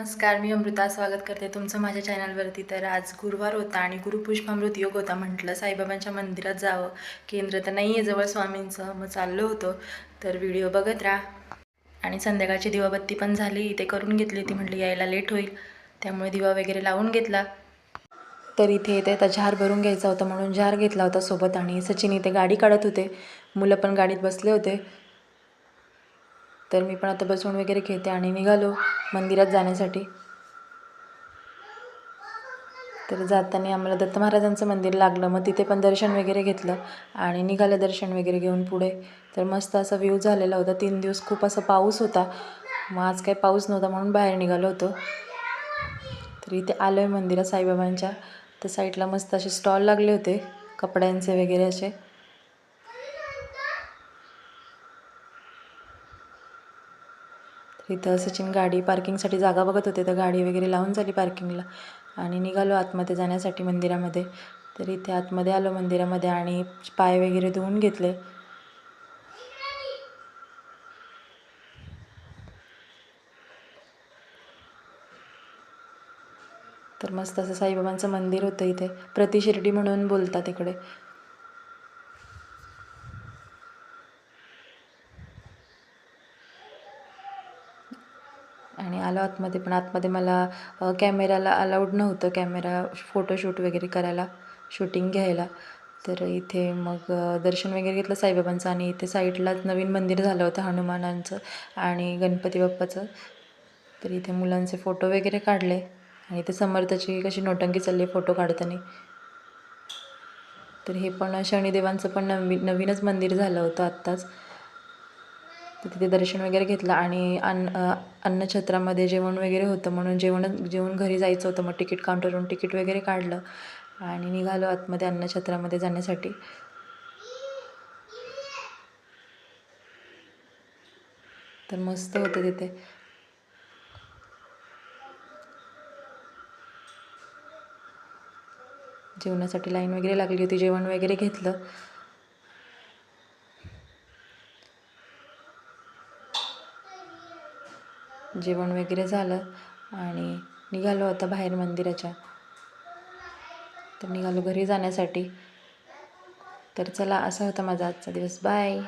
नमस्कार मी अमृता स्वागत करते तुमचं माझ्या चॅनलवरती. तर आज गुरुवार होता आणि गुरुपुष्पामृत योग होता म्हटलं साईबाबांच्या मंदिरात जावं. केंद्र तर नाही आहे जवळ स्वामींचं मग चाललो होतो. तर व्हिडिओ बघत राहा. आणि संध्याकाळची दिवाबत्ती पण झाली इथे करून घेतली होती म्हटली यायला लेट होईल. त्यामुळे दिवा वगैरे लावून घेतला. तर इथे इथे आता झार भरून घ्यायचा होता म्हणून झार घेतला होता सोबत आणि सचिन इथे गाडी काढत होते. मुलं पण गाडीत बसले होते. तर मी पण आता बसून वगैरे घेते आणि निघालो मंदिरात जाण्यासाठी. तर जाताना आम्हाला दत्त महाराजांचं मंदिर लागलं. मग तिथे पण दर्शन वगैरे घेतलं आणि निघालं दर्शन वगैरे घेऊन पुढे. तर मस्त असा व्ह्यू झालेला होता. तीन दिवस खूप असा पाऊस होता. मग आज काही पाऊस नव्हता म्हणून बाहेर निघालो होतो. तर इथे आलो आहे मंदिरात साईबाबांच्या. तर साईडला मस्त असे स्टॉल लागले होते. कपड्यांचे वगैरे असे. तिथं सचिन गाडी पार्किंगसाठी जागा बघत होते तर गाडी वगैरे लावून झाली पार्किंगला. आणि निघालो आतमध्ये जाण्यासाठी मंदिरामध्ये. तर इथे आतमध्ये आलो मंदिरामध्ये आणि पाय वगैरे धुवून घेतले. तर मस्त असं साईबाबांचं मंदिर होतं इथे. प्रतिशिर्डी म्हणून बोलतात इकडे. आणि आलो आतमध्ये पण आतमध्ये मला कॅमेराला अलाउड नव्हतं कॅमेरा फोटोशूट वगैरे करायला शूटिंग घ्यायला. तर इथे मग दर्शन वगैरे घेतलं साईबाबांचं आणि इथे साईडलाच नवीन मंदिर झालं होतं हनुमानांचं आणि गणपती बाप्पाचं. तर इथे मुलांचे फोटो वगैरे काढले आणि इथे समर्थाची कशी नोटंकी चालली फोटो काढताना. तर हे पण शनिदेवांचं पण नवीन नवीनच मंदिर झालं होतं आत्ताच. तर तिथे दर्शन वगैरे घेतलं आणि अन्न अन्नछत्रामध्ये जेवण वगैरे होतं म्हणून जेवण जेवण घरी जायचं होतं. मग तिकीट काउंटरवरून तिकीट वगैरे काढलं आणि निघालो आतमध्ये अन्नछत्रामध्ये जाण्यासाठी. तर मस्त होतं तिथे. जेवणासाठी लाईन वगैरे लागली होती जेवण वगैरे घेतलं. जेवण वगैरे झालं आणि निघालो आता बाहेर मंदिराच्या. तर निघालो घरी जाण्यासाठी. तर चला असा होता माझा आजचा दिवस. बाय